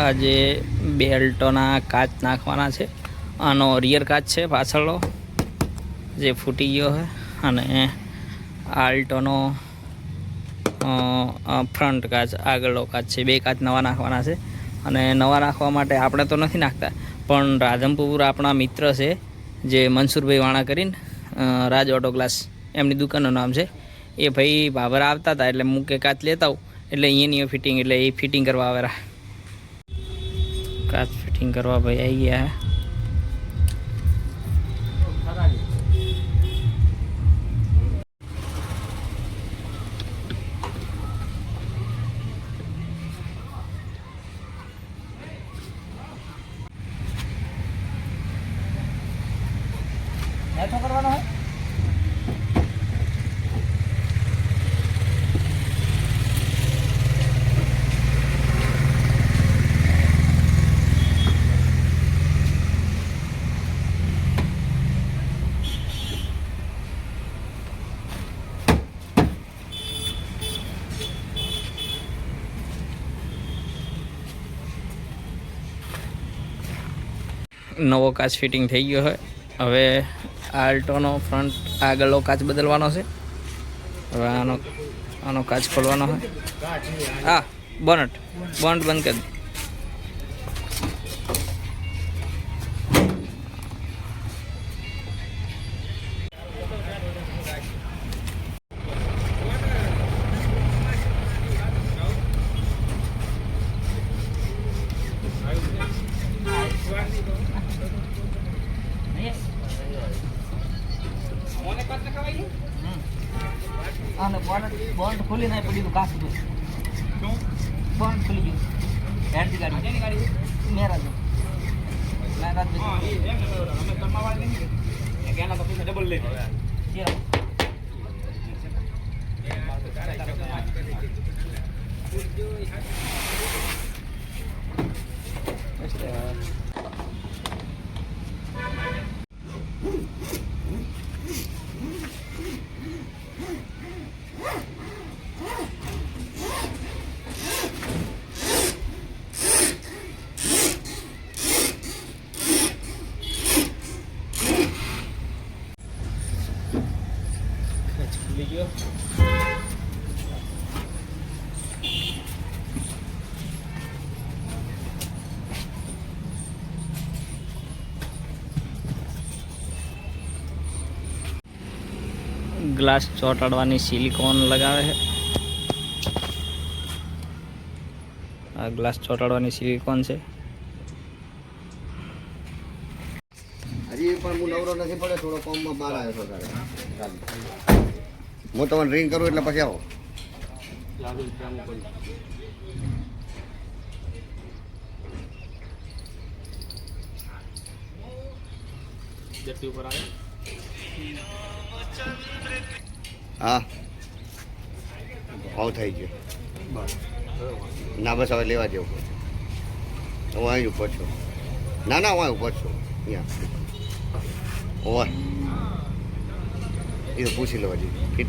આ જે બેલ્ટોના કાચ નાખવાના છે આનો રિયર કાચ છે પાછળનો, જે ફૂટી ગયો છે. અને આલ્ટોનો ફ્રન્ટ કાચ, આગળનો કાચ છે. બે કાચ નવા નાખવાના છે. અને નવા નાખવા માટે આપણે તો નથી નાખતા, પણ રાધનપુર આપણા મિત્ર છે, જે મનસુરભાઈ વાણા કરીને રાજ ઓટો ગ્લાસ એમની દુકાનનું નામ છે. એ ભાઈ બાબર આવતા હતા એટલે મૂકે કાચ લેતા આવું. એટલે અહીંયાની ફિટિંગ એટલે એ ફિટિંગ કરવા આવેલા. કાચ ફિટિંગ કરવા ભાઈ આવી ગયા કરવાનો હોય નવો કાચ ફિટિંગ થઈ ગયો હોય. હવે આલ્ટોનો ફ્રન્ટ આગળનો કાચ બદલવાનો છે. હવે આનો આનો કાચ ખોલવાનો હોય. હા, બોનટ બોનટ બંધ કરી આને બોનટ બોનટ ખોલી નહીં પડી તો કાસું શું? બોનટ ખુલી ગયું. હેડની ગાડી? ગાડી? મેરા જો મેરા જો ખુલી ગયો ગ્લાસ ચોંટાડવાની સિલિકોન લગાવે છે. આ ગ્લાસ ચોંટાડવાની સિલિકોન છે હજી પણ હું નવરો નથી પડે થોડો કોમમાં બહાર આવ્યો છો હું તમને રિંગ કરું એટલે પછી આવો. હા. ભાવ થઈ ગયો. ના, બસ હવે લેવા જેવું હું અહીં ઉપર છું. ના ના, હું અહીં ઉપર છું. અહીંયા. ઓય એ પૂછી લેવા ફિટિંગ